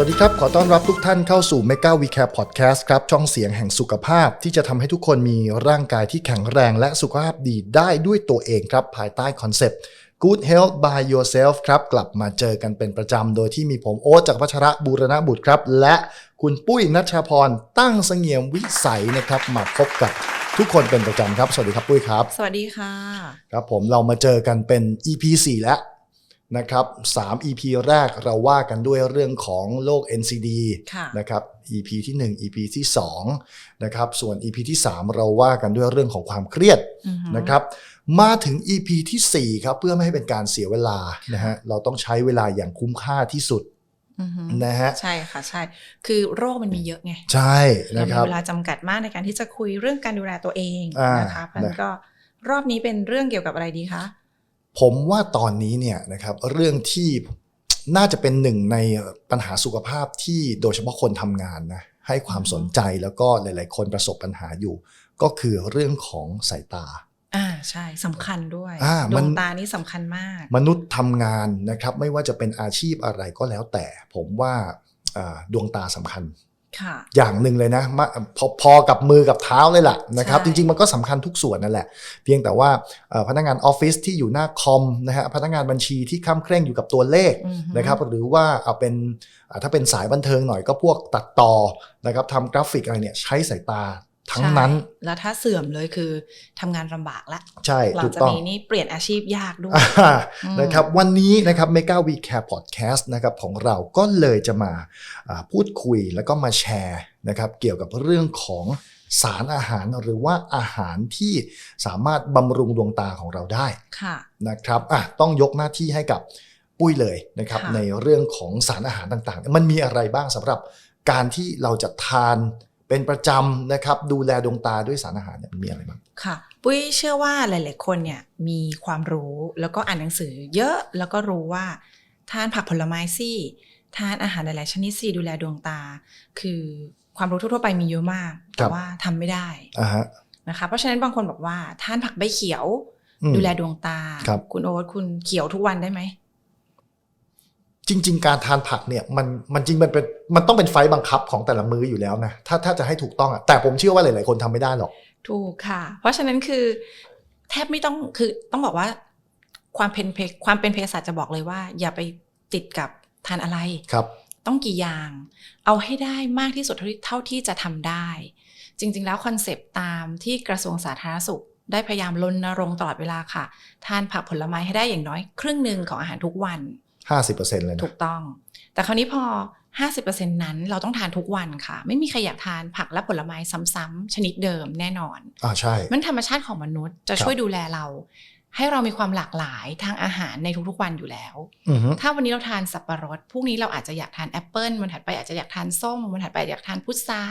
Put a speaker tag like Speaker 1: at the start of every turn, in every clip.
Speaker 1: วัสดีครับ ขอต้อนรับทุกท่านเข้าสู่ Mega We Care Podcast ครับ ช่องเสียงแห่งสุขภาพที่จะทำให้ทุกคนมีร่างกายที่แข็งแรงและสุขภาพดีได้ด้วยตัวเองครับ ภายใต้คอนเซปต์ Good Health by Yourself ครับ กลับมาเจอกันเป็นประจำ โดยที่มีผมโอ๊ตจากรพัชระบูรณบุตรครับ และคุณปุ้ยนัชชาพรตั้งเสงี่ยมวิสัยนะครับมาพบกับทุกคนเป็นประจำครับ สวัสดีครับปุ้ยครับ
Speaker 2: สวัสดีค่ะ
Speaker 1: ครับผมเรามาเจอกันเป็น EP 4 แล้ว นะครับ3 EP แรกเราว่ากันด้วยเรื่องของโรค NCD
Speaker 2: ค่ะ
Speaker 1: นะครับ EP ที่ 1 EP ที่2นะครับส่วน EP ที่ 3 เราว่ากันด้วยเรื่องของความเครียด
Speaker 2: อือฮึ
Speaker 1: นะครับมาถึง EP ทีสี่4ครับเพื่อไม่ให้เป็นการเสียเวลานะฮะเราต้องใช้เวลาอย่างคุ้มค่าที่สุด
Speaker 2: อือฮึ
Speaker 1: นะฮะ
Speaker 2: ใช่ค่ะใช่ คือโรคมันมีเยอะไง
Speaker 1: ใช่
Speaker 2: เรา
Speaker 1: นะ
Speaker 2: มี
Speaker 1: ครับ
Speaker 2: เวลาจำกัดมากในการที่จะคุยเรื่องการดูแลตัวเอง
Speaker 1: อ่าน
Speaker 2: นะคะเพราะฉะนั้น
Speaker 1: นะ
Speaker 2: ก็รอบนี้เป็นเรื่องเกี่ยวกับอะไรดีคะ
Speaker 1: ผมว่าตอนนี้เนี่ยนะครับเรื่องที่น่าจะเป็นหนึ่งในปัญหาสุขภาพที่โดยเฉพาะคนทำงานนะให้ความสนใจแล้วก็หลาย ๆ คนประสบปัญหาอยู่ ก็คือเรื่องของสายตา
Speaker 2: อ่าใช่สำคัญด้วย
Speaker 1: อ่า
Speaker 2: ด
Speaker 1: มั
Speaker 2: วนงตานี่สำคัญมาก
Speaker 1: มนุษย์ทำงานนะครับ ไม่ว่าจะเป็นอาชีพอะไรก็แล้วแต่ ผมว่าอ่าดวงตาสำคัญ
Speaker 2: ค่ะ
Speaker 1: อย่างหนึ่งเลยนะมาพอพอกับมือกับเท้าเลยล่ะนะครับ
Speaker 2: ใช่
Speaker 1: จริงๆมันก็สำคัญทุกส่วนนั่นแหละ เพียงแต่ว่าเอ่อพนักงานออฟฟิศที่อยู่หน้าคอมนะฮะพนักงานบัญชีที่ค้ำเคร่งอยู่กับตัวเลข
Speaker 2: อือฮึ
Speaker 1: นะครับหรือว่าเอาเป็นอ่าถ้าเป็นสายบันเทิงหน่อยก็พวกตัดต่อนะครับทำกราฟิกอะไรเนี่ยใช้สายตา ทั้งนั้น
Speaker 2: ใช่แล้วถ้าเสื่อมเลยคือทำงานลำบากละ
Speaker 1: ใช่
Speaker 2: หลั
Speaker 1: ถู
Speaker 2: ง
Speaker 1: ก
Speaker 2: จาก
Speaker 1: ต้อง
Speaker 2: นี้นี่เปลี่ยนอาชีพยากด้วย
Speaker 1: อ่า
Speaker 2: อืม
Speaker 1: นะครับวันนี้นะครับ Mega We Care Podcast นะครับของเราก็เลยจะมาอ่าพูดคุยแล้วก็มาแชร์นะครับเกี่ยวกับเรื่องของสารอาหารหรือว่าอาหารที่สามารถบำรุงดวงตาของเราได้
Speaker 2: ค่ะ
Speaker 1: นะครับอะต้องยกหน้าที่ให้กับปุ้ยเลยนะครับ
Speaker 2: ค่ะ
Speaker 1: ในเรื่องของสารอาหารต่างๆ มันมีอะไรบ้างสำหรับการที่เราจะทาน เป็นประจำนะครับ ดูแลดวงตาด้วยสารอาหารเนี่ยมันมีอะไรบ้าง
Speaker 2: ค่ะ ปุ้ยเชื่อว่าหลาย ๆ คนเนี่ยมีความรู้แล้วก็อ่านหนังสือเยอะแล้วก็รู้ว่าทานผักผลไม้สิทานอาหารหลาย ๆ ชนิดสิดูแลดวงตา คือความรู้ทั่ว ๆ ไปมีเยอะมาก
Speaker 1: ครั
Speaker 2: แต่
Speaker 1: บ
Speaker 2: ว่าทำไม่ได้
Speaker 1: อ่าฮะ
Speaker 2: นะคะเพราะฉะนั้นบางคนบอกว่าทานผักใบเขียว
Speaker 1: อืม
Speaker 2: ดูแลดวงตา
Speaker 1: ครับ
Speaker 2: ณโอ๊ตคุณเขียวทุกวันได้ไหม
Speaker 1: จริง ๆ การทานผักเนี่ยมันมันจริงมันเป็นมันต้องเป็นไฟล์บังคับของแต่ละมื้ออยู่แล้วนะถ้าถ้าจะให้ถูกต้องอะแต่ผมเชื่อว่าหลายๆคนทำไม่ได้หรอก
Speaker 2: ถูกค่ะ เพราะฉะนั้นคือ แทบไม่ต้องคือต้องบอกว่า ความเป็นเพความเป็นเภสัชจะบอกเลยว่า อย่าไปติดกับทานอะไร
Speaker 1: ครับ
Speaker 2: ต้องกี่อย่าง เอาให้ได้มากที่สุดเท่าที่เท่าที่จะทำได้ จริง ๆ แล้วคอนเซปต์ตามที่กระทรวงสาธารณสุขได้พยายามรณรงค์ตลอดเวลาค่ะ ทานผักผลไม้ให้ได้อย่างน้อย ครึ่งหนึ่งของอาหารทุกวัน
Speaker 1: 50%เลยนะ
Speaker 2: ถูกต้อง แต่คราวนี้พอ 50%นั้นเราต้องทานทุกวันค่ะ ไม่มีใครอยากทานผักและผลไม้ซ้ำๆชนิดเดิมแน่นอน
Speaker 1: อ่าใช่
Speaker 2: มันธรรมชาติของมนุษย์จะ
Speaker 1: ครับ
Speaker 2: ช่วยดูแลเรา ให้เรามีความหลากหลายทางอาหารในทุกๆวันอยู่แล้ว
Speaker 1: อือฮึ
Speaker 2: ถ้าวันนี้เราทานสับปะรดพรุ่งนี้เราอาจจะอยากทานแอปเปิลวันถัดไปอาจจะอยากทานส้มวันถัดไปอยากทานพุทรา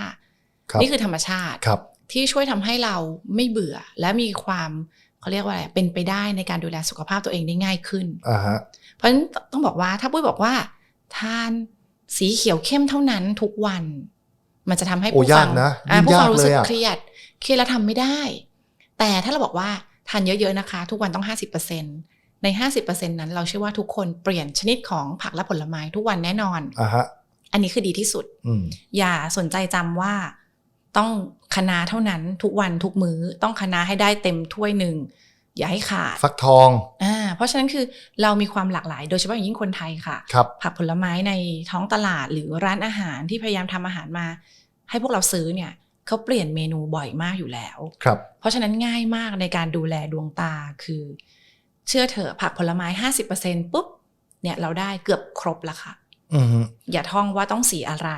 Speaker 1: ครับ
Speaker 2: นี่คือธรรมชาติ
Speaker 1: ครับ
Speaker 2: ที่ช่วยทำให้เราไม่เบื่อและมีความเขาเรียกว่าอะไรเป็นไปได้ในการดูแลสุขภาพตัวเองได้ง่ายขึ้น
Speaker 1: อ่าฮะ
Speaker 2: เพราะฉะนั้นต้องบอกว่าถ้าปุ้ยบอกว่า ทานสีเขียวเข้มเท่านั้นทุกวัน มันจะทำให้
Speaker 1: โอ้
Speaker 2: ผู้ฟั
Speaker 1: ยากนะ
Speaker 2: อ่า
Speaker 1: ยิ่ง
Speaker 2: ผู้ฟั
Speaker 1: ยางก
Speaker 2: รู้
Speaker 1: เล
Speaker 2: สึก
Speaker 1: ยอะ
Speaker 2: เครียด เครียดแล้วทำไม่ได้ แต่ถ้าเราบอกว่าทานเยอะๆนะคะ ทุกวันต้อง 50%ใน 50%นั้นเราเชื่อว่าทุกคนเปลี่ยนชนิดของผักและผลไม้ทุกวันแน่นอน
Speaker 1: อ่าฮะ
Speaker 2: อันนี้คือดีที่สุด
Speaker 1: อืม
Speaker 2: อย่าสนใจจำว่าต้องคะน้าเท่านั้นทุกวันทุกมื้อต้องคะน้าให้ได้เต็มถ้วยหนึ่ง อย่าให้ขาด
Speaker 1: ฟักทอง
Speaker 2: อ่าเพราะฉะนั้นคือเรามีความหลากหลาย โดยเฉพาะอย่างยิ่งคนไทยค่ะ
Speaker 1: ครับ
Speaker 2: ผักผลไม้ในท้องตลาดหรือร้านอาหารที่พยายามทำอาหารมา ให้พวกเราซื้อเนี่ยเขาเปลี่ยนเมนูบ่อยมากอยู่แล้ว
Speaker 1: ครับ
Speaker 2: เพราะฉะนั้นง่ายมากในการดูแลดวงตาคือ เชื่อเถอะผักผลไม้50%ปุ๊บเนี่ยเราได้เกือบครบแล้วค่ะ
Speaker 1: อือฮึ
Speaker 2: อย่าท่องว่าต้องสีอะไร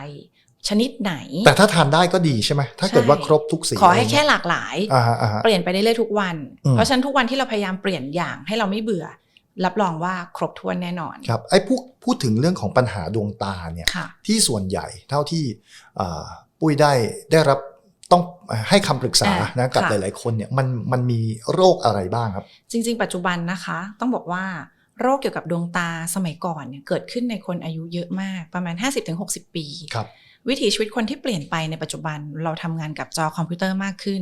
Speaker 2: ชนิดไหน
Speaker 1: แต่ถ้าทานได้ก็ดีใช่ไหมถ้าเกิดว่าครบทุกสี
Speaker 2: ขอให้ะ
Speaker 1: ไร
Speaker 2: แค่
Speaker 1: เงี้ย
Speaker 2: หลากหลาย
Speaker 1: อ่าฮะอ่าฮะ
Speaker 2: เปลี่ยนไปได้เรื่อยๆทุกวัน
Speaker 1: อืม
Speaker 2: เพราะฉะนั้นทุกวันที่เราพยายามเปลี่ยนอย่างให้เราไม่เบื่อ รับรองว่าครบถ้วนแน่นอน
Speaker 1: ครับไอ้พูดพูดถึงเรื่องของปัญหาดวงตาเนี่ย
Speaker 2: ค่ะ
Speaker 1: ที่ส่วนใหญ่เท่าที่อ่าปุ้ยได้ได้รับต้องให้คำปรึกษา
Speaker 2: อ่า
Speaker 1: นะกับห
Speaker 2: ค่ะ
Speaker 1: ลายๆคนเนี่ยมันมันมีโรคอะไรบ้างครับ
Speaker 2: จริง ๆ ปัจจุบันนะคะ ต้องบอกว่าโรคเกี่ยวกับดวงตาสมัยก่อนเนี่ยเกิดขึ้นในคนอายุเยอะมากประมาณ 50-60 ปี
Speaker 1: ครับ
Speaker 2: วิถีชีวิตคนที่เปลี่ยนไปในปัจจุบันเราทำงานกับจอคอมพิวเตอร์มากขึ้น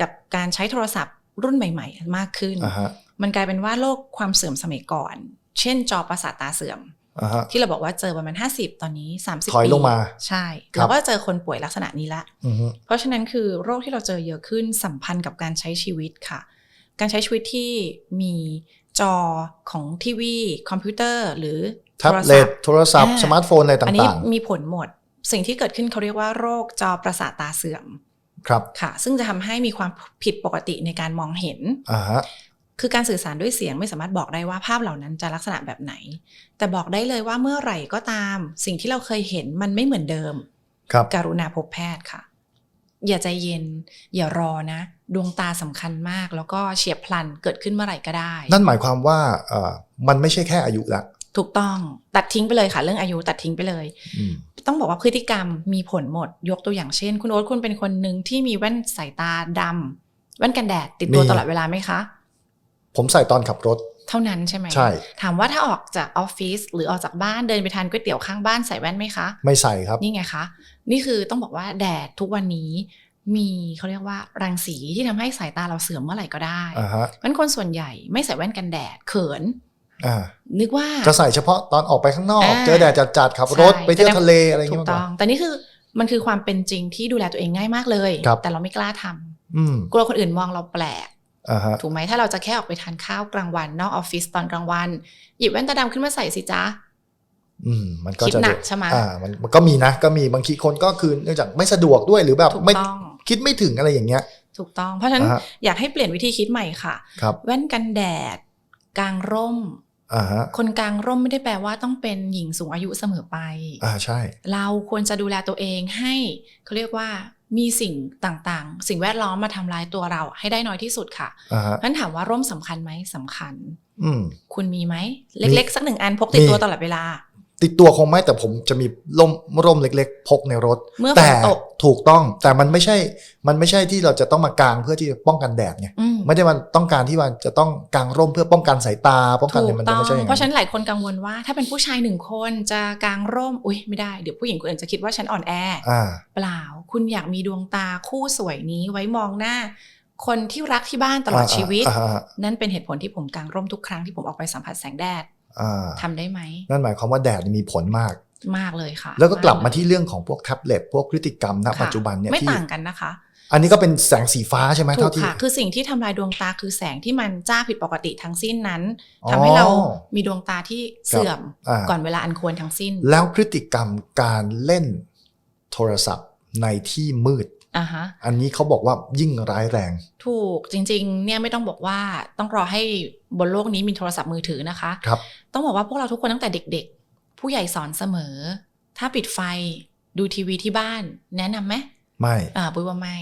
Speaker 2: กับการใช้โทรศัพท์รุ่นใหม่ ๆ มากขึ้น
Speaker 1: อ่าฮะ
Speaker 2: มันกลายเป็นว่าโรคความเสื่อมสมัยก่อน เช่นจอประสาทตาเสื่อม
Speaker 1: อ่าฮะ
Speaker 2: ที่เราบอกว่าเจอประมาณ 50 ตอนนี้ 30
Speaker 1: ถอย
Speaker 2: ปี
Speaker 1: ลงมา
Speaker 2: ใช่
Speaker 1: ครับ
Speaker 2: เราก็เจอคนป่วยลักษณะนี้ละ
Speaker 1: อือฮึ
Speaker 2: เพราะฉะนั้นคือโรคที่เราเจอเยอะขึ้นสัมพันธ์กับการใช้ชีวิตค่ะ การใช้ชีวิตที่มีจอของทีวี คอมพิวเตอร์ หรือ
Speaker 1: แท็บ
Speaker 2: โทร
Speaker 1: เล็
Speaker 2: ศั
Speaker 1: ต
Speaker 2: พท์
Speaker 1: โทรศัพท์
Speaker 2: อ่า
Speaker 1: สมาร์ทโฟนอะไร
Speaker 2: อันนี้
Speaker 1: ต่าง
Speaker 2: มีผลหมด สิ่งที่เกิดขึ้นเขาเรียกว่าโรคจอประสาทตาเสื่อม
Speaker 1: ๆครับ
Speaker 2: ค่ะ ซึ่งจะทำให้มีความผิดปกติในการมองเห็น
Speaker 1: อ่าฮะ
Speaker 2: คือการสื่อสารด้วยเสียงไม่สามารถบอกได้ว่าภาพเหล่านั้นจะลักษณะแบบไหน แต่บอกได้เลยว่าเมื่อไหร่ก็ตาม สิ่งที่เราเคยเห็นมันไม่เหมือนเดิม
Speaker 1: ครับ
Speaker 2: การุณาพบแพทย์ค่ะ อย่าใจเย็น อย่ารอนะ ดวงตาสำคัญมาก แล้วก็เฉียบพลันเกิดขึ้นเมื่อไหร่ก็ได้
Speaker 1: นั่นหมายความว่าเอ่อมันไม่ใช่แค่อายุละ
Speaker 2: ถูกต้องตัดทิ้งไปเลยค่ะ เรื่องอายุตัดทิ้งไปเลย
Speaker 1: อืม
Speaker 2: ต้องบอกว่าพฤติกรรมมีผลหมด ยกตัวอย่างเช่น คุณโอ๊ตคุณเป็นคนหนึ่งที่มีแว่นสายตาดำแว่นกันแดดติดตัว
Speaker 1: มี
Speaker 2: ตลอดเวลาไหมคะ
Speaker 1: ผมใส่ตอนขับรถ
Speaker 2: เท่านั้นใช่ไหม
Speaker 1: ใช่
Speaker 2: ถามว่าถ้าออกจากออฟฟิศหรือออกจากบ้านเดินไปทานก๋วยเตี๋ยวข้างบ้านใส่แว่นไหมคะ
Speaker 1: ไม่ใส่ครับ
Speaker 2: นี่ไงคะ นี่คือต้องบอกว่าแดดทุกวันนี้มีเขาเรียกว่ารังสีที่ทำให้สายตาเราเสื่อมเมื่อไหร่ก็ได้
Speaker 1: อ่าฮะ
Speaker 2: เพราะฉะนั้นคนส่วนใหญ่ไม่ใส่แว่นกันแดดเขิน
Speaker 1: อ่า
Speaker 2: นึกว่า
Speaker 1: จะใส่เฉพาะตอนออกไปข้างนอก
Speaker 2: อ่า
Speaker 1: เจอแดดจัดๆขับรถ
Speaker 2: ใช่
Speaker 1: ไปเที่ยวทะเลอะไรอย่าง
Speaker 2: ถู
Speaker 1: เงี้ย
Speaker 2: ก
Speaker 1: มากก
Speaker 2: ต้อ
Speaker 1: ว่า
Speaker 2: งแต่นี่คือมันคือความเป็นจริงที่ดูแลตัวเองง่ายมากเลย
Speaker 1: ครับ
Speaker 2: แต่เราไม่กล้าทำ
Speaker 1: อืม
Speaker 2: กลัวคนอื่นมองเราแปลก
Speaker 1: อ่าฮะ
Speaker 2: ถูกไหมถ้าเราจะแค่ออกไปทานข้าวกลางวัน นอกออฟฟิศตอนกลางวัน หยิบแว่นตาดำขึ้นมาใส่สิจ๊ะ
Speaker 1: อืมมันก็
Speaker 2: คิด
Speaker 1: จะ
Speaker 2: หนักใช่ไหม
Speaker 1: อ่ามันมันก็มีนะ ก็มีบางทีคนก็คือเนื่องจากไม่สะดวกด้วยหรือแบบ
Speaker 2: ถูก
Speaker 1: ไม่
Speaker 2: ต้อง
Speaker 1: คิดไม่ถึงอะไรอย่างเงี้ย
Speaker 2: ถูกต้องเพราะฉะนั้น
Speaker 1: อ่าฮะ
Speaker 2: อยากให้เปลี่ยนวิธีคิดใหม่ค่ะ
Speaker 1: ครับ
Speaker 2: แว่นกันแดด กลางร่ม
Speaker 1: อ่าฮะ
Speaker 2: คนกลางร่มไม่ได้แปลว่าต้องเป็นหญิงสูงอายุเสมอไป
Speaker 1: อ่าใช่
Speaker 2: เราควรจะดูแลตัวเองให้เขาเรียกว่ามีสิ่งต่างๆ สิ่งแวดล้อมมาทำลายตัวเราให้ได้น้อยที่สุดค่ะ
Speaker 1: อ่าฮะ
Speaker 2: นั้นถามว่าร่มสำคัญไหมสำคัญ
Speaker 1: อืม
Speaker 2: คุณมีไหม เล็กๆ สักหนึ่งอันพกติด
Speaker 1: มี
Speaker 2: ตัวตลอดเวลา
Speaker 1: ติดตัวคงไม่แต่ผมจะมีร่มร่มเล็ก ๆ พกในรถ
Speaker 2: เมื่อฝ
Speaker 1: แต่
Speaker 2: นตก
Speaker 1: ถูกต้องแต่มันไม่ใช่ มันไม่ใช่ที่เราจะต้องมากางเพื่อที่จะป้องกันแดดไง
Speaker 2: อืม
Speaker 1: ไม่ได้มันต้องการที่ว่าจะต้องกางร่มเพื่อป้องกันสายตา ป้องกัน
Speaker 2: ถู
Speaker 1: อะไร
Speaker 2: ก
Speaker 1: มัน
Speaker 2: ต้อ
Speaker 1: ไม่
Speaker 2: ง
Speaker 1: ใช่อย่าง
Speaker 2: เพราะฉะ
Speaker 1: นั้
Speaker 2: นั้นนหลายคนกังวลว่า ถ้าเป็นผู้ชายหนึ่งคนจะกางร่มอุ้ยไม่ได้เดี๋ยวผู้หญิงคนอื่นจะคิดว่าฉันอ่อนแอ
Speaker 1: อ่า
Speaker 2: เปล่า คุณอยากมีดวงตาคู่สวยนี้ไว้มองหน้า คนที่รักที่บ้านตลอดชีวิต
Speaker 1: อ่าอ่า
Speaker 2: นั่นเป็นเหตุผลที่ผมกางร่มทุกครั้งที่ผมออกไปสัมผัสแสงแดด
Speaker 1: อ่า
Speaker 2: ทำได้ไหม
Speaker 1: นั่นหมายความว่าแดดมีผลมาก
Speaker 2: มากเลยค่ะ
Speaker 1: แล้วก็กลับมา
Speaker 2: เลย
Speaker 1: ที่เรื่องของพวกแท็บเล็ตพวกพฤติกรรมณ
Speaker 2: ค่ะ
Speaker 1: ปัจจุบันเนี่ย
Speaker 2: ไม่
Speaker 1: ที่
Speaker 2: ต่างกันนะคะ
Speaker 1: อันนี้ก็เป็นแสงสีฟ้าใช่ไหม
Speaker 2: ถู
Speaker 1: เท่ากที่
Speaker 2: ค่ะคือสิ่งที่ทำลายดวงตาคือแสงที่มันจ้าผิดปกติทั้งสิ้นนั้น
Speaker 1: อ๋อ
Speaker 2: ทำให้เรามีดวงตาที่เสื่อม
Speaker 1: อ่า
Speaker 2: ก่อนเวลาอันควรทั้งสิ้น
Speaker 1: แล้วพฤติกรรมการเล่นโทรศัพท์ในที่มืด
Speaker 2: อ่าฮะ
Speaker 1: อันนี้เขาบอกว่ายิ่งร้ายแรง
Speaker 2: ถูกจริงๆ เนี่ยไม่ต้องบอกว่าต้องรอให้บนโลกนี้มีโทรศัพท์มือถือนะคะ
Speaker 1: ครับ
Speaker 2: ต้องบอกว่าพวกเราทุกคนตั้งแต่เด็กๆ ผู้ใหญ่สอนเสมอ ถ้าปิดไฟดูทีวีที่บ้าน แนะนำไหม
Speaker 1: ไม่
Speaker 2: อ่าปุ้ยว่าไม่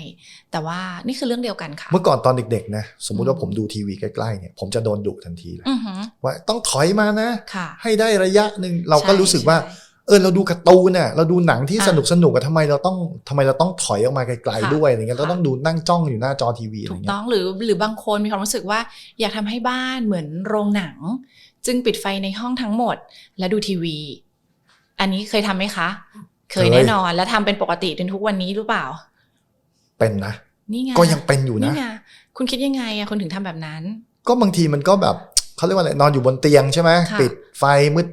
Speaker 2: แต่ว่านี่คือเรื่องเดียวกันค่ะ
Speaker 1: เมื่อก่อนตอนเด็กๆนะสมมุติว่า
Speaker 2: อืม
Speaker 1: ผมดูทีวีใกล้ๆเนี่ยผมจะโดนดุทันทีเลย
Speaker 2: อือหือ
Speaker 1: ว่าต้องถอยมานะ
Speaker 2: ค่ะ
Speaker 1: ให้ได้ระยะหนึ่งเราก็
Speaker 2: ใช่
Speaker 1: รู้สึกว่า
Speaker 2: ใช่
Speaker 1: เออเราดูการ์ตูนน่ะเราดูหนังที่
Speaker 2: อะ
Speaker 1: สนุกสนุกอะทำไมเราต้องทำไมเราต้องถอยออกมาไกล
Speaker 2: ค่ะ
Speaker 1: ๆด้วยอะไรเงี้ยเรา
Speaker 2: ค่ะ
Speaker 1: ต้องดูนั่งจ้องอยู่หน้าจอทีวีอะไร
Speaker 2: ถูก
Speaker 1: เงี้
Speaker 2: ต้อยงหรือหรือบางคนมีความรู้สึกว่า อยากทำให้บ้านเหมือนโรงหนัง จึงปิดไฟในห้องทั้งหมด และดูทีวี อันนี้เคยทำไหมคะ เคยแน่นอนและทำเป็นปกติจนทุกวันนี้หรือเปล่า
Speaker 1: เป็นนะ
Speaker 2: นี่ไง
Speaker 1: ก็ยังเป็นอยู่นะ
Speaker 2: ไงคุณคิดยังไงอะคุณถึงทำแบบนั้น
Speaker 1: ก็บางทีมันก็แบบ เขาเรียกว่าอะไรนอนอยู่บนเตียงใช่ไหม
Speaker 2: ค่ะ
Speaker 1: ปิดไฟ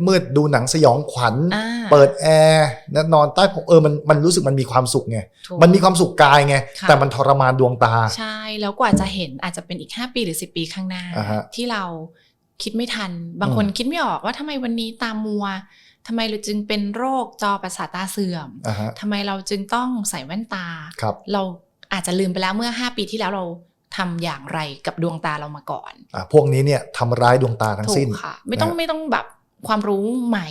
Speaker 1: มืดๆดูหนังสยองขวัญ
Speaker 2: อ่า
Speaker 1: เปิดแอร์นะนอนใต้ผมเออมันมันรู้สึกมันมีความสุขไง
Speaker 2: ถูก
Speaker 1: มันมีความสุขกายไง
Speaker 2: ค่ะ
Speaker 1: แต่มันทรมานดวงตา
Speaker 2: ใช่แล้วกว่าจะเห็นอาจจะเป็นอีก 5 ปีหรือ 10 ปีข้างหน้า
Speaker 1: อ่าฮะ
Speaker 2: ที่เราคิดไม่ทัน บางคนคิดไม่ออกว่าทำไมวันนี้ตามัวทำไมเราจึงเป็นโรคจอประสาทตาเสื่อม
Speaker 1: อ่าฮะ
Speaker 2: ทำไมเราจึงต้องใส่แว่นตา
Speaker 1: ครับ
Speaker 2: เราอาจจะลืมไปแล้วเมื่อ 5 ปีที่แล้วเรา ทำอย่างไรกับดวงตาเรามาก่อน
Speaker 1: อะพวกนี้เนี่ยทำร้ายดวงตาทั้ง
Speaker 2: ถู
Speaker 1: สิ้น
Speaker 2: กค่ะ ไม่ต้อง
Speaker 1: นะ
Speaker 2: ไม่ต้องแบบความรู้ใหม่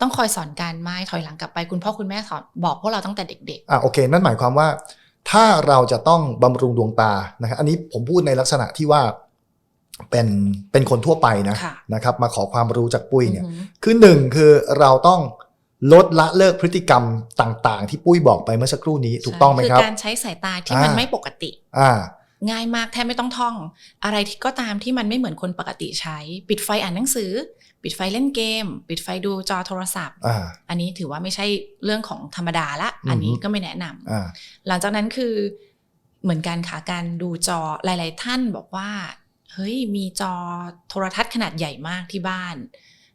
Speaker 2: ต้องคอยสอนการไม่ถอยหลังกลับไปคุณพ่อคุณแม่สอนบอกพวกเราตั้งแต่เด็ก
Speaker 1: อะโอเค นั่นหมายความว่า ถ้าเราจะต้องบำรุงดวงตานะครับอันนี้ผมพูดในลักษณะที่ว่าเป็นเป็นคนทั่วไปนะ
Speaker 2: ค่ะ
Speaker 1: นะครับ มาขอความรู้จากปุ้ย
Speaker 2: ๆ
Speaker 1: เนี่ย
Speaker 2: อือหือ
Speaker 1: คือหนึ่งคือเราต้องลดละเลิกพฤติกรรมต่าง ๆ ที่ปุ้ยบอกไปเมื่อสักครู่นี้ถูกต้องไหมครับ
Speaker 2: คือการใช้สายตาที่มัน
Speaker 1: อ่า
Speaker 2: ไม่ปกติ
Speaker 1: อ่า
Speaker 2: ง่ายมากแทบไม่ต้องท่อง อะไรที่ก็ตามที่มันไม่เหมือนคนปกติใช้ ปิดไฟอ่านหนังสือ ปิดไฟเล่นเกม ปิดไฟดูจอโทรศัพท์
Speaker 1: อ่า
Speaker 2: อันนี้ถือว่าไม่ใช่เรื่องของธรรมดาละ
Speaker 1: อืม
Speaker 2: อันนี้ก็ไม่แนะนำ
Speaker 1: อ่า
Speaker 2: หลังจากนั้นคือเหมือนกันค่ะการดูจอหลาย ๆ ท่านบอกว่า เฮ้ยมีจอโทรทัศน์ขนาดใหญ่มากที่บ้าน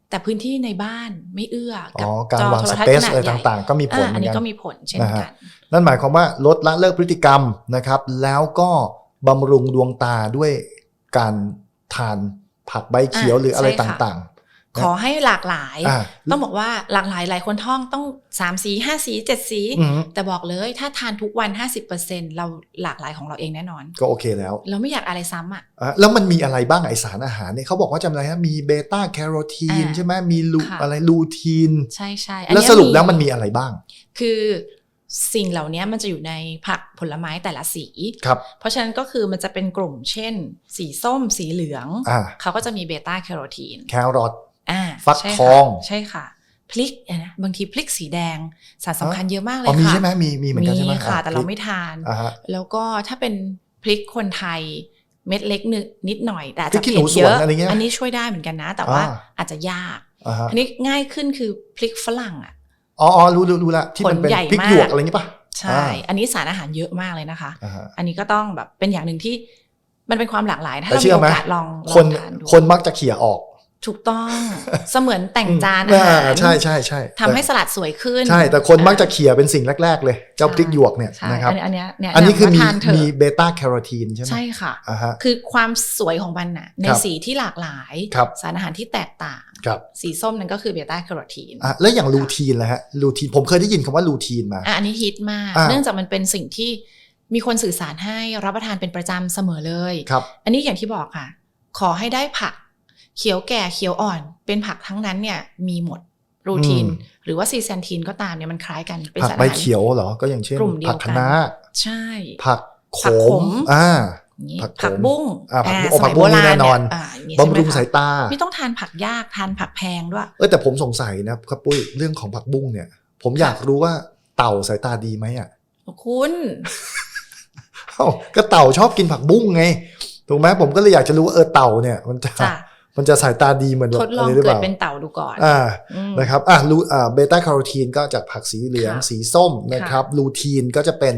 Speaker 2: แต่พื้นที่ในบ้านไม่เอื้อ
Speaker 1: อ๋
Speaker 2: กั
Speaker 1: อการ
Speaker 2: จอ
Speaker 1: วาง
Speaker 2: โท
Speaker 1: ส
Speaker 2: รทัศ
Speaker 1: เป
Speaker 2: น์
Speaker 1: ซ
Speaker 2: ขนาด
Speaker 1: อะไร
Speaker 2: ใหญ่
Speaker 1: ต่าง ๆ ก็มีผล
Speaker 2: อ่า
Speaker 1: เห
Speaker 2: อั
Speaker 1: มื
Speaker 2: น
Speaker 1: อน
Speaker 2: นี้
Speaker 1: กั
Speaker 2: ก็
Speaker 1: น
Speaker 2: มีผลเช่น
Speaker 1: นะฮะ
Speaker 2: กัน
Speaker 1: นั่นหมายความว่าลดละเลิกพฤติกรรมนะครับ แล้วก็ บำรุงดวงตาด้วยการทานผักใบเขียว
Speaker 2: อะ
Speaker 1: หรืออะไร
Speaker 2: ใช่ค่ะ
Speaker 1: ต่าง
Speaker 2: ขอให้หลากหลาย
Speaker 1: ๆอ่า
Speaker 2: ต้องบอกว่าหลากหลายหลายคนท่องต้อง3สี5สี7สี
Speaker 1: อืม
Speaker 2: แต่บอกเลยถ้าทานทุกวัน50%เราหลากหลายของเราเองแน่นอน
Speaker 1: ก็โอเคแล้ว
Speaker 2: เราไม่อยากอะไรซ้ำอะ
Speaker 1: อะแล้วมันมีอะไรบ้างไอสารอาหารเนี่ยเขาบอกว่าจำอะไรนะมีเบต้าแคโรทีน
Speaker 2: อ่า
Speaker 1: ใช่ไหมมีลู
Speaker 2: ค่ะ
Speaker 1: อะไรลูทีน
Speaker 2: ใช่ใช่
Speaker 1: แล้วสรุปแล้วมันมีอะไรบ้าง
Speaker 2: คือ สิ่งเหล่านี้มันจะอยู่ในผักผลไม้แต่ละสี
Speaker 1: ครับ
Speaker 2: เพราะฉะนั้นก็คือมันจะเป็นกลุ่มเช่น สีส้มสีเหลือง
Speaker 1: อ่า
Speaker 2: เขาก็จะมีเบต้าแคโรทีน
Speaker 1: แครอท
Speaker 2: อ่า
Speaker 1: ฟัก
Speaker 2: ใช่
Speaker 1: ทอง
Speaker 2: ค่ะใช่ค่ะพริกเนี่ยนะบางทีพริกสีแดงสารสำคัญเยอะมากเลย
Speaker 1: อ๋อมี
Speaker 2: ค่ะ
Speaker 1: ใช่ไหมมีมีเหมือนกันใช่ไหม
Speaker 2: ค่ะ
Speaker 1: อ่
Speaker 2: แต่เราไม่ทาน
Speaker 1: อ่าฮะ
Speaker 2: แล้วก็ถ้าเป็นพริกคนไทยเม็ดเล็กนิดนิดหน่อย แต่อาจ
Speaker 1: พริ
Speaker 2: จะ
Speaker 1: กขี้ห
Speaker 2: เผ็
Speaker 1: นู
Speaker 2: ด
Speaker 1: ส
Speaker 2: เย
Speaker 1: วน
Speaker 2: อะ
Speaker 1: อะไรเงี้ย
Speaker 2: อันนี้ช่วยได้เหมือนกันนะ แต่ว่า
Speaker 1: อ่า
Speaker 2: อาจจะยาก
Speaker 1: อ่าฮะ
Speaker 2: อันนี้ง่ายขึ้นคือพริกฝรั่งอะ
Speaker 1: อ๋ออ๋อรู้รู้รู้ละที่มันเป็น
Speaker 2: ผลใหญ่
Speaker 1: พริก
Speaker 2: มาก
Speaker 1: หยวกอะไรอย่างงี้ป่ะ
Speaker 2: ใช่ อันนี้สารอาหารเยอะมากเลยนะคะ
Speaker 1: อ่าฮะ
Speaker 2: อันนี้ก็ต้องแบบเป็นอย่างหนึ่งที่มันเป็นความหลากหลายถ้า
Speaker 1: แต่
Speaker 2: เรา
Speaker 1: เชื่
Speaker 2: มี
Speaker 1: อ
Speaker 2: โอ
Speaker 1: ไหม
Speaker 2: กาสลองล
Speaker 1: ค
Speaker 2: อนงทานดู
Speaker 1: คนมักจะเขี่ยออก
Speaker 2: ถูกต้องเสมือนแต่งจานอา
Speaker 1: อ่
Speaker 2: หาร
Speaker 1: ใช่ใช่ใช่
Speaker 2: ทำให้สลัดสวยขึ้น
Speaker 1: ใช่ แต่คนมักจะเขี่ยเป็นสิ่งแรก ๆ เลย เจ้าพริกหยวกเนี่ย
Speaker 2: ใช่
Speaker 1: นะครับ
Speaker 2: อันนี้อันเนี้ยเนี่ย
Speaker 1: อันนี้คือมี
Speaker 2: แะำว่าทานเถะ
Speaker 1: มีเบต้าแคโรทีนใช่ไหม
Speaker 2: ใช่ค่ะ
Speaker 1: อ่าฮะ
Speaker 2: คือความสวยของมันน่ะใน
Speaker 1: ครับ
Speaker 2: สีที่หลากหลาย
Speaker 1: ครับ
Speaker 2: สารอาหารที่แตกต่าง
Speaker 1: ครับ
Speaker 2: สีส้มนั่นก็คือเบต้าแคโรทีน
Speaker 1: อะแล้วอย่างลูทีนล่ะฮะลูทีนผมเคยได้ยินคำว่าลูทีนมา
Speaker 2: อะอันนี้ฮิตมาก
Speaker 1: อ่า
Speaker 2: เนื่องจากมันเป็นสิ่งที่มีคนสื่อสารให้รับประทานเป็นประจำเสมอเลย
Speaker 1: ครับ
Speaker 2: อันนี้อย่างที่บอกค่ะ ขอให้ได้ผัก เขียวแก่เขียวอ่อนเป็นผักทั้งนั้นเนี่ยมีหมดรูทีน
Speaker 1: อืม
Speaker 2: หรือว่าซีแซนทีนก็ตามเนี่ยมันคล้ายกันเป็น
Speaker 1: ผัก
Speaker 2: สาร
Speaker 1: ใบ
Speaker 2: อาหาร
Speaker 1: เขียวเหรอ ก็อย่างเช่น
Speaker 2: กลุ่มเดียว
Speaker 1: ผัก
Speaker 2: กัน
Speaker 1: คะน้า
Speaker 2: ใช่
Speaker 1: ผักโข
Speaker 2: ผักข
Speaker 1: ม
Speaker 2: ม
Speaker 1: อ่า
Speaker 2: อย่างนี้
Speaker 1: ผักขม
Speaker 2: ผักบุ้ง
Speaker 1: อ่าผักบุ้ง
Speaker 2: อ่า
Speaker 1: โอ้
Speaker 2: สมัย
Speaker 1: ผักบุ้
Speaker 2: โบ
Speaker 1: งนี่
Speaker 2: ราณ
Speaker 1: แน่นอน
Speaker 2: เยอ่าอย่างนี้ใช่ไหม
Speaker 1: บำรุง
Speaker 2: คะ
Speaker 1: สายตา
Speaker 2: ไม่ต้องทานผักยากทานผักแพงด้วย
Speaker 1: เออแต่ผมสงสัยนะครับปุ้ยเรื่องของผักบุ้งเนี่ย ผมอยากรู้ว่าเต่าสายตาดีไหมอะ
Speaker 2: คุณ
Speaker 1: เอ้าก็เต่าชอบกินผักบุ้งไงถูกไหมผมก็เลยอยากจะรู้ว่าเออเต่าเนี่ยมันจะ
Speaker 2: จะ
Speaker 1: มันจะสายตาดีเหมือนแบบ
Speaker 2: ทดลองะ
Speaker 1: ไรหรือ
Speaker 2: เกิ
Speaker 1: ป
Speaker 2: ด
Speaker 1: ล่า
Speaker 2: เป็นเต่าดูก่อน
Speaker 1: อ่า
Speaker 2: อืม
Speaker 1: นะครับอะลูอ่าเบต้าแคโรทีนก็จากผักสีเหลือง
Speaker 2: ค่ะ
Speaker 1: สีส้มนะครับลูทีนก็จะเป็น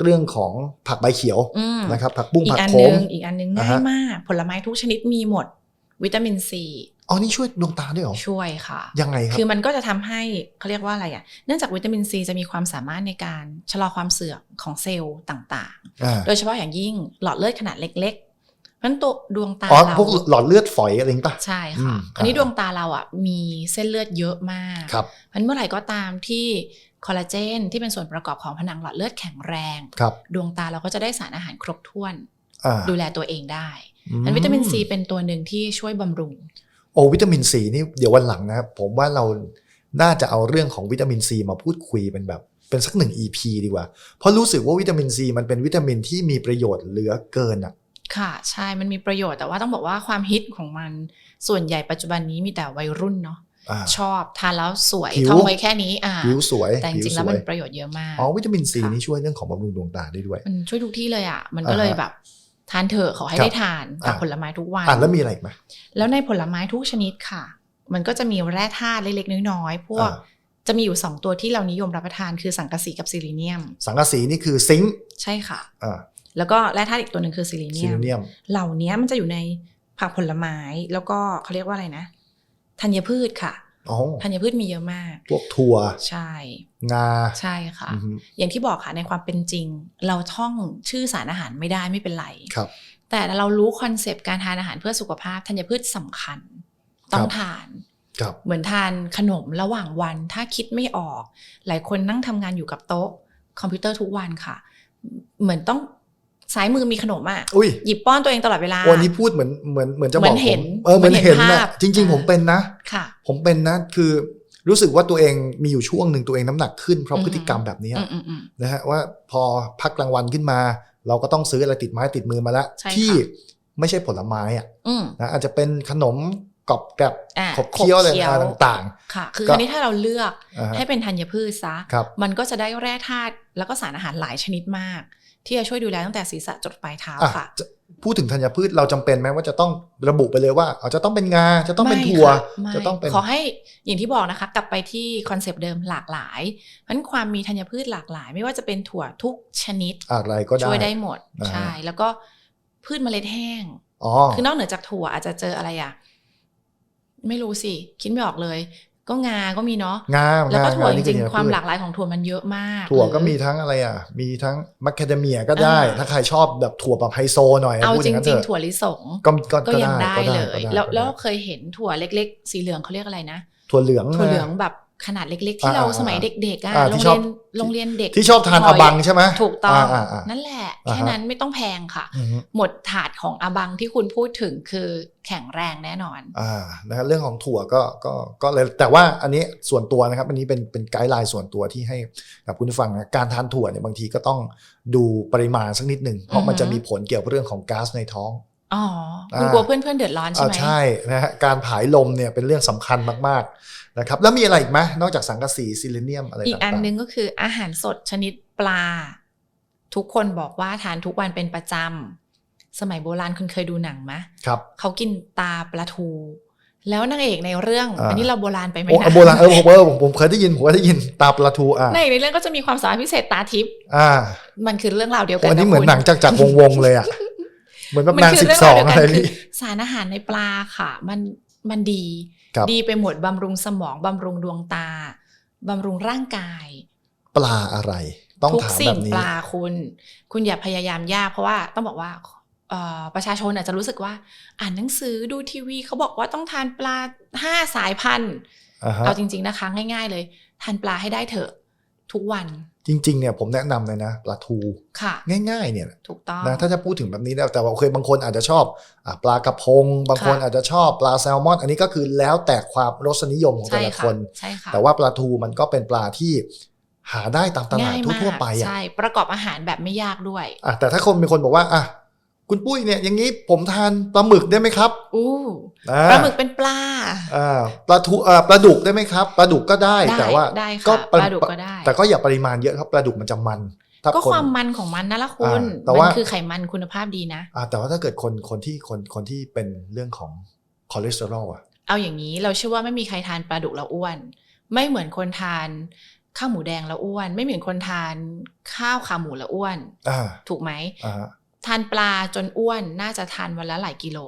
Speaker 1: เรื่องของผักใบเขียว
Speaker 2: อืม
Speaker 1: นะครับผักบุ้ง
Speaker 2: อี
Speaker 1: ผั
Speaker 2: ก
Speaker 1: ก
Speaker 2: อัน
Speaker 1: โข
Speaker 2: นึ
Speaker 1: ม
Speaker 2: งอีกอันนึง
Speaker 1: อ่า
Speaker 2: ง่า
Speaker 1: ฮะ
Speaker 2: ยมาก ผลไม้ทุกชนิดมีหมดวิตามินซี
Speaker 1: อ๋อนี่ช่วยดวงตาด้วยเหรอ
Speaker 2: ช่วยค่ะ
Speaker 1: ยังไงครับ
Speaker 2: คือมันก็จะทำให้เขาเรียกว่าอะไรอะ เนื่องจากวิตามินซีจะมีความสามารถในการชะลอความเสื่อมของเซลล์ต่าง
Speaker 1: อ่า
Speaker 2: ๆโดยเฉพาะอย่างยิ่งหลอดเลือดขนาดเล็กๆ เพราะฉะนั้นตัวดวงตา
Speaker 1: อ๋อ
Speaker 2: เรา
Speaker 1: พวกหลอดเลือดฝอยอะไรอย่างงี้ป่ะ
Speaker 2: ใช่
Speaker 1: อื
Speaker 2: ค่ะ
Speaker 1: ม
Speaker 2: อันนี้
Speaker 1: อ่า
Speaker 2: ดวงตาเราอะมีเส้นเลือดเยอะมาก
Speaker 1: ครับ
Speaker 2: เพราะฉะนั้นเมื่อไหร่ก็ตามที่คอลลาเจนที่เป็นส่วนประกอบของผนังหลอดเลือดแข็งแรง
Speaker 1: ครับ
Speaker 2: ดวงตาเราก็จะได้สารอาหารครบถ้วน
Speaker 1: อ่า
Speaker 2: ดูแลตัวเองได้
Speaker 1: อื
Speaker 2: อันวิตามินซีเป็นตัวหนึ่งที่ช่วยบำรุง
Speaker 1: โอ้วิตามินซีนี่เดี๋ยววันหลังนะครับผมว่าเราน่าจะเอาเรื่องของวิตามินซีมาพูดคุยเป็นแบบเป็นสักหนึ่ง EP ดีกว่า เพราะรู้สึกว่าวิตามินซีมันเป็นวิตามินที่มีประโยชน์เหลือเกินอะ
Speaker 2: ค่ะ ใช่มันมีประโยชน์แต่ว่าต้องบอกว่าความฮิตของมันส่วนใหญ่ปัจจุบันนี้มีแต่วัยรุ่นเนาะ
Speaker 1: อ่า
Speaker 2: ชอบทานแล้วสวย
Speaker 1: ผิว
Speaker 2: ท่องไว้แค่นี้อ่า
Speaker 1: ผิวสวย
Speaker 2: แต่จ
Speaker 1: ผิว
Speaker 2: ริงๆ
Speaker 1: ส
Speaker 2: แล้ว
Speaker 1: ว
Speaker 2: มั
Speaker 1: ย
Speaker 2: นประโยชน์เยอะมาก
Speaker 1: อ๋อวิตามินซี
Speaker 2: ค่ะ
Speaker 1: นี่ช่วยเรื่องของบำรุงดวงตาได้ด้วย
Speaker 2: มันช่วยทุกที่เลยอะ มันก็เลย
Speaker 1: อ่าฮะ
Speaker 2: แบบทานเถอะขอให้
Speaker 1: ครับ
Speaker 2: ได้ทานกับ
Speaker 1: อ่า
Speaker 2: ผลไม้ทุกวัน
Speaker 1: อะแล้วมีอะไรอีกไหม
Speaker 2: แล้วในผลไม้ทุกชนิดค่ะ มันก็จะมีแร่ธาตุเล็กๆน้อยๆพวก
Speaker 1: อ่า
Speaker 2: จะมีอยู่สองตัวที่เรานิยมรับประทานคือสังกะสีกับซิลิเนียม
Speaker 1: สังกะสีนี่คือซิงค์
Speaker 2: ใช่ค่ะ
Speaker 1: อ่า
Speaker 2: แล้วก็แร่ธาตุอีกตัวหนึ่งคือซิลิ
Speaker 1: ซิ
Speaker 2: เนีย
Speaker 1: ลิ
Speaker 2: ม
Speaker 1: เนียม
Speaker 2: เหล่านี้มันจะอยู่ในผักผลไม้แล้วก็เขาเรียกว่าอะไรนะธัญพืชค่ะ
Speaker 1: อ๋อ
Speaker 2: ธัญพืชมีเยอะมาก
Speaker 1: พวกถั่ว
Speaker 2: ใช่
Speaker 1: งา
Speaker 2: ใช่ค่ะ
Speaker 1: อือฮึ
Speaker 2: อย่างที่บอกค่ะในความเป็นจริง เราท่องชื่อสารอาหารไม่ได้ไม่เป็นไร
Speaker 1: ครับ
Speaker 2: แต่เรารู้คอนเซปต์การทานอาหารเพื่อสุขภาพธัญพืชสำคัญ ต้องทาน
Speaker 1: ครับ
Speaker 2: เหมือนทานขนมระหว่างวัน ถ้าคิดไม่ออก หลายคนนั่งทำงานอยู่กับโต๊ะ คอมพิวเตอร์ทุกวันค่ะ เหมือนต้อง ซ้ายมือมีขนมอะ
Speaker 1: อุ้ย
Speaker 2: หยิบป้อนตัวเองตลอดเวลา
Speaker 1: วันนี้พูดเหมือนเหมือนเหมือนจะ
Speaker 2: เหมื
Speaker 1: บอ
Speaker 2: อกน
Speaker 1: ผ
Speaker 2: เห็
Speaker 1: ม
Speaker 2: น
Speaker 1: เออเหมือน
Speaker 2: เหมือนเห็
Speaker 1: เห็
Speaker 2: น
Speaker 1: นนะ
Speaker 2: ภาพ
Speaker 1: จริง ๆ ผมเป็นนะ
Speaker 2: ค่ะ
Speaker 1: ผมเป็นนะคือรู้สึกว่าตัวเองมีอยู่ช่วงหนึ่งตัวเองน้ำหนักขึ้นเพราะ
Speaker 2: อือฮึ
Speaker 1: พฤติกรรมแบบนี้
Speaker 2: อืมอืมอืม
Speaker 1: นะฮะว่าพอพักกลางวันขึ้นมา เราก็ต้องซื้ออะไรติดไม้ติดมือมาแล้ว
Speaker 2: ใช่ค่ะ
Speaker 1: ที่ไม่ใช่ผลไม้อะ
Speaker 2: อืม
Speaker 1: นะอาจจะเป็นขนมกรอบแกรบ
Speaker 2: อ่า
Speaker 1: ขบเคี้ยวอะไร
Speaker 2: ขบเคี้ยว
Speaker 1: ต่าง
Speaker 2: ค่ะ คือ
Speaker 1: ก็
Speaker 2: อันนี้ถ้าเราเลือก
Speaker 1: ๆอ่าฮะ
Speaker 2: ให้เป็นธัญพืชซะ
Speaker 1: ครับ
Speaker 2: มันก็จะได้แร่ธาตุแล้วก็สารอาหารหลายชนิดมาก ที่จะช่วยดูแลตั้งแต่ศีรษะจดปลายเท้า
Speaker 1: อะ
Speaker 2: ค่ะ
Speaker 1: จะพูดถึงธัญพืชเราจำเป็นไหมว่าจะต้องระบุไปเลยว่าเอาจะต้องเป็นงาจะต้องเป็นถั่ว
Speaker 2: ไม่ค่
Speaker 1: จะต้องเป็น
Speaker 2: ขอให้อย่างที่บอกนะคะ กลับไปที่คอนเซปต์เดิมหลากหลายเพราะฉะนั้นความมีธัญพืชหลากหลาย ไม่ว่าจะเป็นถั่วทุกชนิด
Speaker 1: อะไรก็ได้
Speaker 2: ช่วยได้หมด
Speaker 1: อ่า
Speaker 2: ใช่แล้วก็พืชเมล็ดแห้ง
Speaker 1: อ๋อ
Speaker 2: คือนอกเหนือจากถั่วอาจจะเจออะไรอะไม่รู้สิ คิดไม่ออกเลย ก็งาก็มีเนาะ
Speaker 1: งา
Speaker 2: แล้วก็
Speaker 1: งา
Speaker 2: ถั่วจ
Speaker 1: นี่
Speaker 2: ริง
Speaker 1: อ
Speaker 2: ๆความ
Speaker 1: พืช
Speaker 2: หลากหลายของถั่วมันเยอะมาก
Speaker 1: ถั่ว
Speaker 2: หรือ
Speaker 1: ก็มีทั้งอะไรอะ มีทั้งมัคคาเดเมียก็ได้
Speaker 2: อ่า
Speaker 1: ถ้าใครชอบแบบถั่วแบบไฮโซหน่อย
Speaker 2: เอา
Speaker 1: พูด
Speaker 2: จ
Speaker 1: ย่นั้น
Speaker 2: ริง
Speaker 1: เถอะ
Speaker 2: ๆถั่วลิสง
Speaker 1: ก็ก็
Speaker 2: ก็ยังได้
Speaker 1: ก็
Speaker 2: เลย
Speaker 1: ก็ได้
Speaker 2: แล้ว
Speaker 1: ก็ได้
Speaker 2: แล้วเคยเห็นถั่วเล็ก ๆ สีเหลืองเขาเรียกอะไรนะ
Speaker 1: ถั่วเหลือง
Speaker 2: ถั่วเหลือง
Speaker 1: นะ
Speaker 2: แบบ ขนาดเล็ก ๆ ที่
Speaker 1: อ่า
Speaker 2: เรา
Speaker 1: อ่า
Speaker 2: สมัยเด็กๆอะ
Speaker 1: อ่า
Speaker 2: โร
Speaker 1: ที่
Speaker 2: ง
Speaker 1: ชอ
Speaker 2: เรี
Speaker 1: บ
Speaker 2: ยนโรงเรียนเด็ก
Speaker 1: ที่ชอบทานอบังใช่ไหม
Speaker 2: ถูกต้อง
Speaker 1: อ่าอ่า
Speaker 2: นั่นแหละ
Speaker 1: อ่าฮะ
Speaker 2: แค่นั้นไม่ต้องแพงค่ะ
Speaker 1: อือฮึ
Speaker 2: หมดถาดของอาบังที่คุณพูดถึงคือแข็งแรงแน่นอน
Speaker 1: อ่านะครับเรื่องของถั่วก็ก็ก็เลยแต่ว่าอันนี้ส่วนตัวนะครับ อันนี้เป็นเป็นไกด์ไลน์ส่วนตัวที่ให้กับคุณผู้ฟังนะการทานถั่วเนี่ยบางทีก็ต้องดูปริมาณสักนิดหนึ่งเพราะมัน
Speaker 2: อือฮึ
Speaker 1: จะมีผลเกี่ยวกับเรื่องของก๊าซในท้อง
Speaker 2: อ๋อคุณ
Speaker 1: อ่า
Speaker 2: กลัวเพื่อนๆเดือดร้อนใช่
Speaker 1: อ่า
Speaker 2: ไหม
Speaker 1: ใช่นะฮะการผายลมเนี่ยเป็นเรื่องสำคัญมากๆนะครับแล้วมีอะไรอีกไหมนอกจากสังกะสีซิลิเนียมอะไร
Speaker 2: อีกอัน
Speaker 1: ต่าง
Speaker 2: หนึงก็คืออาหารสดชนิดปลา ทุกคนบอกว่าทานทุกวันเป็นประจำสมัยโบราณคุณเคยดูหนังไหม
Speaker 1: ๆครับ
Speaker 2: เขากินตาปลาทูแล้วนางเอกในเรื่อง
Speaker 1: อ่า
Speaker 2: อันนี้เราโบราณไปไหม
Speaker 1: โอ้
Speaker 2: นะ
Speaker 1: โบราณเออผมเออผมผมเคยได้ยินผมเคยได้ยินตาปลาทูอ่านา
Speaker 2: งเอกในเรื่องก็จะมีความสามารถพิเศษตาทิพย์
Speaker 1: อ่า
Speaker 2: มันคือเรื่องราวเดียว
Speaker 1: โอ้
Speaker 2: กัน
Speaker 1: อันนี้ะเหมือน
Speaker 2: คุณ
Speaker 1: หนังจากจากวงวงๆเลยอะ เหมือนแบบ
Speaker 2: มัน
Speaker 1: นาง
Speaker 2: คื
Speaker 1: สิบ
Speaker 2: เรื่อง
Speaker 1: ส
Speaker 2: รา
Speaker 1: อ
Speaker 2: ว
Speaker 1: ง
Speaker 2: เดียว
Speaker 1: อะ
Speaker 2: กั
Speaker 1: ไร
Speaker 2: นคือ
Speaker 1: นี่
Speaker 2: สารอาหารในปลาค่ะ มันมันดี
Speaker 1: ครับ
Speaker 2: ดีไปหมดบำรุงสมองบำรุงดวงตาบำรุงร่างกาย
Speaker 1: ปลาอะไร ต้อง
Speaker 2: ทุก
Speaker 1: ถาม
Speaker 2: สิ่
Speaker 1: แบ
Speaker 2: ง
Speaker 1: บนี้
Speaker 2: ปลาคุณ คุณอย่าพยายามยากเพราะว่าต้องบอกว่าเอ่อประชาชนอาจจะรู้สึกว่า อ่านหนังสือดูทีวีเขาบอกว่าต้องทานปลาห้าสายพันธุ์
Speaker 1: อ่าฮะ
Speaker 2: เอาจริง ๆนะคะ ง่าย ๆ เลย ทานปลาให้ได้เถอะ ทุกวัน
Speaker 1: จริงๆเนี่ยผมแนะนำเลยนะปลาทู
Speaker 2: ค่ะ
Speaker 1: ง่าย ๆ เนี่ย
Speaker 2: ถูกต้อง
Speaker 1: นะถ้าจะพูดถึงแบบนี้นะแต่ว่าโอเคบางคนอาจจะชอบอะปลากระพง บางคน
Speaker 2: ค่ะ
Speaker 1: อาจจะชอบปลาแซลมอน อันนี้ก็คือแล้วแต่ความรสนิยมของแต่
Speaker 2: ใช่
Speaker 1: ละ
Speaker 2: ค่ะ
Speaker 1: คน
Speaker 2: ใช่ค่ะ
Speaker 1: แต่ว่าปลาทูมันก็เป็นปลาที่หาได้ตามตลาด
Speaker 2: ง่ายมาก
Speaker 1: ทั่วๆไปอะ
Speaker 2: ใช่ประกอบอาหารแบบไม่ยากด้วย
Speaker 1: อะแต่ถ้าคนมีคนบอกว่าอะ คุณปุ้ยเนี่ยอย่างนี้ผมทานปลาหมึกได้ไหมครับ
Speaker 2: อู้
Speaker 1: อ่
Speaker 2: ปลาหมึกเป็นปลา
Speaker 1: อ่าปลาทูอ่าปลาดุกได้ไหมครับปลาดุกก็ได้
Speaker 2: ได้
Speaker 1: แต่ว่า
Speaker 2: ได้ค่ะ
Speaker 1: ก็
Speaker 2: ปลาดุกก็ได้
Speaker 1: แต่ก็อย่าปริมาณเยอะครับปลาดุกมันจะมันถ้า
Speaker 2: ก็
Speaker 1: คน
Speaker 2: ความมันของมันนั่นละคุณ
Speaker 1: อ่าแต่
Speaker 2: มั
Speaker 1: ว่า
Speaker 2: คือไขมันคุณภาพดีนะ
Speaker 1: อ่าแต่ว่าถ้าเกิดคนคนที่คนคนที่เป็นเรื่องของคอเลสเตอรอลอะ
Speaker 2: เอาอย่างนี้เราเชื่อว่าไม่มีใครทานปลาดุกแล้วอ้วน ไม่เหมือนคนทานข้าวหมูแดงแล้วอ้วน ไม่เหมือนคนทานข้าวขาหมูแล้วอ้วน
Speaker 1: อ่า
Speaker 2: ถูกไหม
Speaker 1: อ่าฮะ
Speaker 2: ทานปลาจนอ้วนน่าจะทานวันละหลายกิโล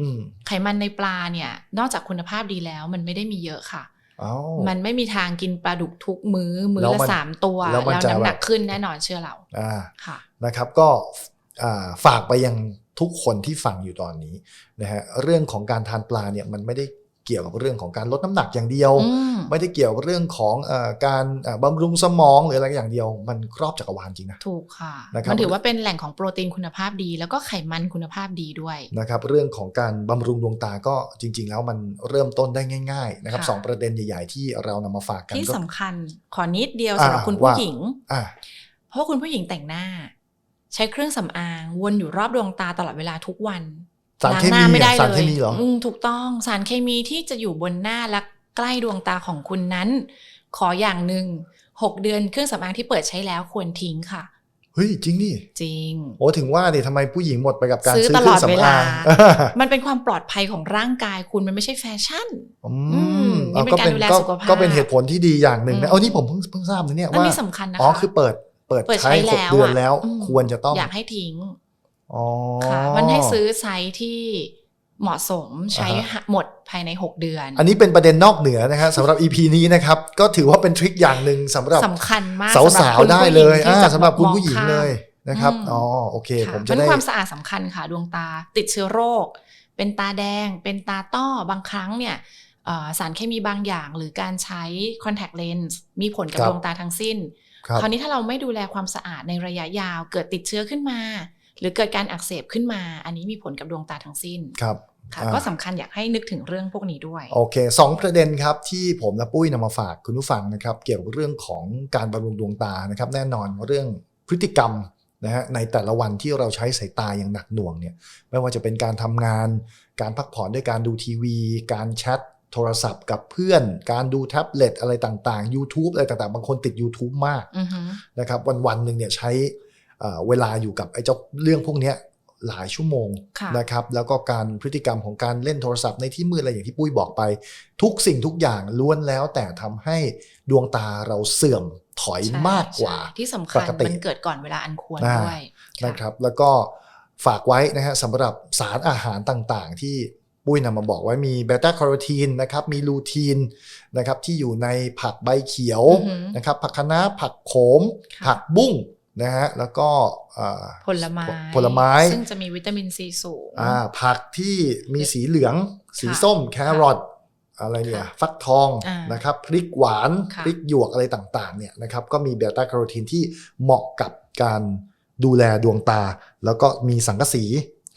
Speaker 1: อืม
Speaker 2: ไขมันในปลาเนี่ย นอกจากคุณภาพดีแล้วมันไม่ได้มีเยอะค่ะ
Speaker 1: เอ้า
Speaker 2: มันไม่มีทางกินปลาดุกทุกมือ้อ มื้อ
Speaker 1: แล้ว
Speaker 2: ละ
Speaker 1: มัน
Speaker 2: สามตัว
Speaker 1: แล้วมันจะ
Speaker 2: น้ำหนัก
Speaker 1: แบบ
Speaker 2: ขึ้นแน่นอนเชื่อเรา
Speaker 1: อ่า
Speaker 2: ค่ะ
Speaker 1: นะครับก็อ่าฝากไปยังทุกคนที่ฟังอยู่ตอนนี้นะฮะเรื่องของการทานปลาเนี่ยมันไม่ได้เกี่ยวกับเรื่องของการลดน้ำหนักอย่างเดียว
Speaker 2: อืม
Speaker 1: ไม่ได้เกี่ยวกับเรื่องของเออการเอ่อบำรุงสมองหรืออะไรอย่างเดียว มันครอบจักรวาลจริงนะ
Speaker 2: ถูกค่ะ
Speaker 1: นะครับ
Speaker 2: มันถือว่าเป็นแหล่งของโปรตีนคุณภาพดี แล้วก็ไขมันคุณภาพดีด้วย
Speaker 1: นะครับเรื่องของการบำรุงดวงตาก็จริง ๆ แล้วมันเริ่มต้นได้ง่าย ๆ นะครับ
Speaker 2: ค่ะ
Speaker 1: สองประเด็นใหญ่ ๆ ที่เรานำมาฝากกัน
Speaker 2: ที่
Speaker 1: ก็
Speaker 2: สำคัญขอนิดเดียว
Speaker 1: อ่า
Speaker 2: สำหรับคุณผู้
Speaker 1: ว่า
Speaker 2: หญิง
Speaker 1: อะ
Speaker 2: เพราะว่าคุณผู้หญิงแต่งหน้า ใช้เครื่องสำอางวนอยู่รอบดวงตาตลอดเวลาทุกวัน
Speaker 1: สาร
Speaker 2: ล้าง
Speaker 1: เค
Speaker 2: ห
Speaker 1: มี
Speaker 2: น้าไม่ได้
Speaker 1: อะสาร
Speaker 2: เล
Speaker 1: เค
Speaker 2: ย
Speaker 1: มีเหรอ
Speaker 2: อืมถูกต้องสารเคมีที่จะอยู่บนหน้าและใกล้ดวงตาของคุณนั้น ขออย่างหนึ่งหกเดือนเครื่องสำอางที่เปิดใช้แล้วควรทิ้งค่ะ
Speaker 1: เฮ้ยจริงดิ
Speaker 2: จริง
Speaker 1: โอ้ถึงว่าดิทำไมผู้หญิงหมดไปกับการ
Speaker 2: ซื้อ
Speaker 1: ซื้อ
Speaker 2: ต
Speaker 1: เค
Speaker 2: ล
Speaker 1: รื่
Speaker 2: อ
Speaker 1: อ
Speaker 2: ด
Speaker 1: งสำ
Speaker 2: เว
Speaker 1: อา
Speaker 2: ลา
Speaker 1: ง
Speaker 2: มันเป็นความปลอดภัยของร่างกายคุณมันไม่ใช่แฟชั่น
Speaker 1: อื
Speaker 2: อื
Speaker 1: ม
Speaker 2: มนี่เป็น
Speaker 1: ก็
Speaker 2: การดูแลสุขภาพ
Speaker 1: ก็เป็นเหตุผลที่ดีอย่างหนึ่ง
Speaker 2: อื
Speaker 1: นะ
Speaker 2: ม
Speaker 1: เอานี่ผมเพิ่งเพิ่งทราบนะเนี่ย
Speaker 2: อัน
Speaker 1: ว่า
Speaker 2: นี้สำคัญนะคะ
Speaker 1: อ๋อคือเปิดเปิด
Speaker 2: เปิด
Speaker 1: ใช้
Speaker 2: ใช้
Speaker 1: หก
Speaker 2: แล้ว
Speaker 1: เดือน
Speaker 2: อะ
Speaker 1: แล้ว
Speaker 2: ม
Speaker 1: ควรจะต้อง
Speaker 2: อยากให้ทิ้ง
Speaker 1: อ๋อ
Speaker 2: ค่ะมันให้ซื้อไซส์ที่เหมาะสมใช้
Speaker 1: อ่าฮะ
Speaker 2: หมดภายใน 6 เดือน
Speaker 1: อันนี้เป็นประเด็นนอกเหนือนะฮะสำหรับ EP นี้นะครับ ก็ถือว่าเป็นทริคอย่างหนึ่งสำหรับ
Speaker 2: สำคัญมาก
Speaker 1: สาวำ
Speaker 2: หรับ
Speaker 1: สาว
Speaker 2: คุณ
Speaker 1: ได้
Speaker 2: ผู้ห
Speaker 1: เล
Speaker 2: ญิง
Speaker 1: ย
Speaker 2: ที่
Speaker 1: อ่า
Speaker 2: จะ
Speaker 1: สำหรับคุณ
Speaker 2: มอง
Speaker 1: ผู้หญิง
Speaker 2: ข้าม
Speaker 1: เลยนะครับ
Speaker 2: อืม
Speaker 1: อ๋อโอเค
Speaker 2: ค่ะ
Speaker 1: ผมจะ
Speaker 2: มัน
Speaker 1: ได้
Speaker 2: ความสะอาดสำคัญค่ะดวงตาติดเชื้อโรค เป็นตาแดง เป็นตาต้อบางครั้งเนี่ยเอ่อสารเคมีบางอย่างหรือการใช้ contact lens มีผลกับ
Speaker 1: ครับ
Speaker 2: ดวงตาทั้งสิ้น
Speaker 1: ครับ
Speaker 2: คราวนี้ถ้าเราไม่ดูแลความสะอาดในระยะยาวเกิดติดเชื้อขึ้นมา หรือเกิดการอักเสบขึ้นมา อันนี้มีผลกับดวงตาทั้งสิ้น
Speaker 1: ครับ
Speaker 2: ค่ะ
Speaker 1: อ่า
Speaker 2: ก็สำคัญอยากให้นึกถึงเรื่องพวกนี้ด้วย
Speaker 1: โอเคสองประเด็นครับที่ผมและปุ้ยนำมาฝากคุณผู้ฟังนะครับ เกี่ยวกับเรื่องของการบำรุงดวงตานะครับ แน่นอนเรื่องพฤติกรรมนะฮะในแต่ละวันที่เราใช้สายตาอย่างหนักหน่วงเนี่ยไม่ว่าจะเป็นการทำงาน การพักผ่อนด้วยการดูทีวี การแชทโทรศัพท์กับเพื่อน การดูแท็บเล็ตอะไรต่างๆ YouTube อะไรต่างๆ บางคนติด YouTube มาก
Speaker 2: อือฮึ
Speaker 1: นะครับวันๆหนึ่งเนี่ยใช้ เอ่อเวลาอยู่กับไอ้เจ้าเรื่องพวกเนี้ยหลายชั่วโมง
Speaker 2: ค่ะ
Speaker 1: นะครับ แล้วก็การพฤติกรรมของการเล่นโทรศัพท์ในที่มืดอะไรอย่างที่ปุ้ยบอกไป ทุกสิ่งทุกอย่างล้วนแล้วแต่ทำให้ดวงตาเราเสื่อมถอย
Speaker 2: ใช่
Speaker 1: มากกว่า
Speaker 2: ใช่ที่สำคัญ
Speaker 1: ปกติ
Speaker 2: มันเกิดก่อนเวลาอันควร
Speaker 1: อ่า
Speaker 2: ด้วย
Speaker 1: นะครับ แล้วก็ฝากไว้นะฮะสำหรับสารอาหารต่างๆ ที่ปุ้ยปุ้ยนำมาบอกไว้มีเบต้าคาโรทีนนะครับ มีลูทีนนะครับที่อยู่ในผักใบเขียว
Speaker 2: อือหือ
Speaker 1: นะครับผักคะน้าผักโขม
Speaker 2: ค่ะ
Speaker 1: ผักบุ้ง นะฮะแล้วก็อ่า
Speaker 2: ผลไม้
Speaker 1: ผลไม้
Speaker 2: ซึ่งจะมีวิตามินซีสูง
Speaker 1: อ่าผักที่มีสีเหลือง สี
Speaker 2: ค่ะ
Speaker 1: ส้มแครอทอะไรเนี่ย
Speaker 2: ค่ะ
Speaker 1: ฟักทอง
Speaker 2: อ่าน
Speaker 1: นะครับพริกหวาน
Speaker 2: ค่ะ
Speaker 1: พริกหยวกอะไรต่างๆเนี่ยนะครับก็มีเบต้าแคโรทีนที่เหมาะกับการดูแลดวงตา แล้วก็มีสังกะสี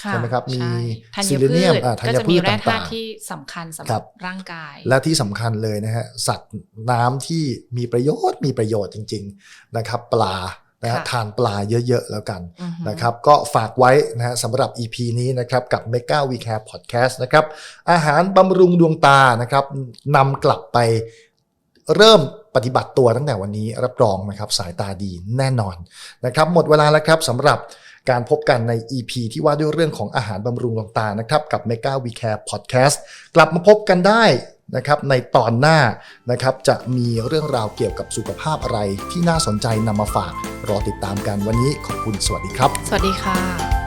Speaker 2: ค่ะ
Speaker 1: ใช่ไหมครับมี
Speaker 2: ใช่ธัญ
Speaker 1: ซิลิ
Speaker 2: พื
Speaker 1: เนียม
Speaker 2: ช
Speaker 1: อ่าธัญ
Speaker 2: ก็จะ
Speaker 1: พื
Speaker 2: มี
Speaker 1: ช
Speaker 2: แร่ธา
Speaker 1: ต่า
Speaker 2: ตุ
Speaker 1: ง
Speaker 2: ที่สำคัญสำห
Speaker 1: ครั
Speaker 2: รับบร่างกาย
Speaker 1: ๆและที่สำคัญเลยนะฮะสัตว์น้ำที่มีประโยชน์มีประโยชน์จริง ๆนะครับ ปลา นะฮะ
Speaker 2: ค่ะ
Speaker 1: ทานปลาเยอะ ๆ แล้วกัน
Speaker 2: อือหือ
Speaker 1: นะครับก็ฝากไว้นะฮะสำหรับ EP นี้นะครับกับ Mega We Care Podcast นะครับอาหารบำรุงดวงตานะครับนำกลับไปเริ่มปฏิบัติตัวตั้งแต่วันนี้รับรองนะครับสายตาดีแน่นอนนะครับหมดเวลาแล้วครับสำหรับการพบกันใน EP ที่ว่าด้วยเรื่องของอาหารบำรุงดวงตานะครับกับ Mega We Care Podcast กลับมาพบกันได้ นะครับในตอนหน้านะครับจะมีเรื่องราวเกี่ยวกับสุขภาพอะไรที่น่าสนใจนำมาฝากรอติดตามกันวันนี้ขอบคุณสวัสดีครับ
Speaker 2: สวัสดีค่ะ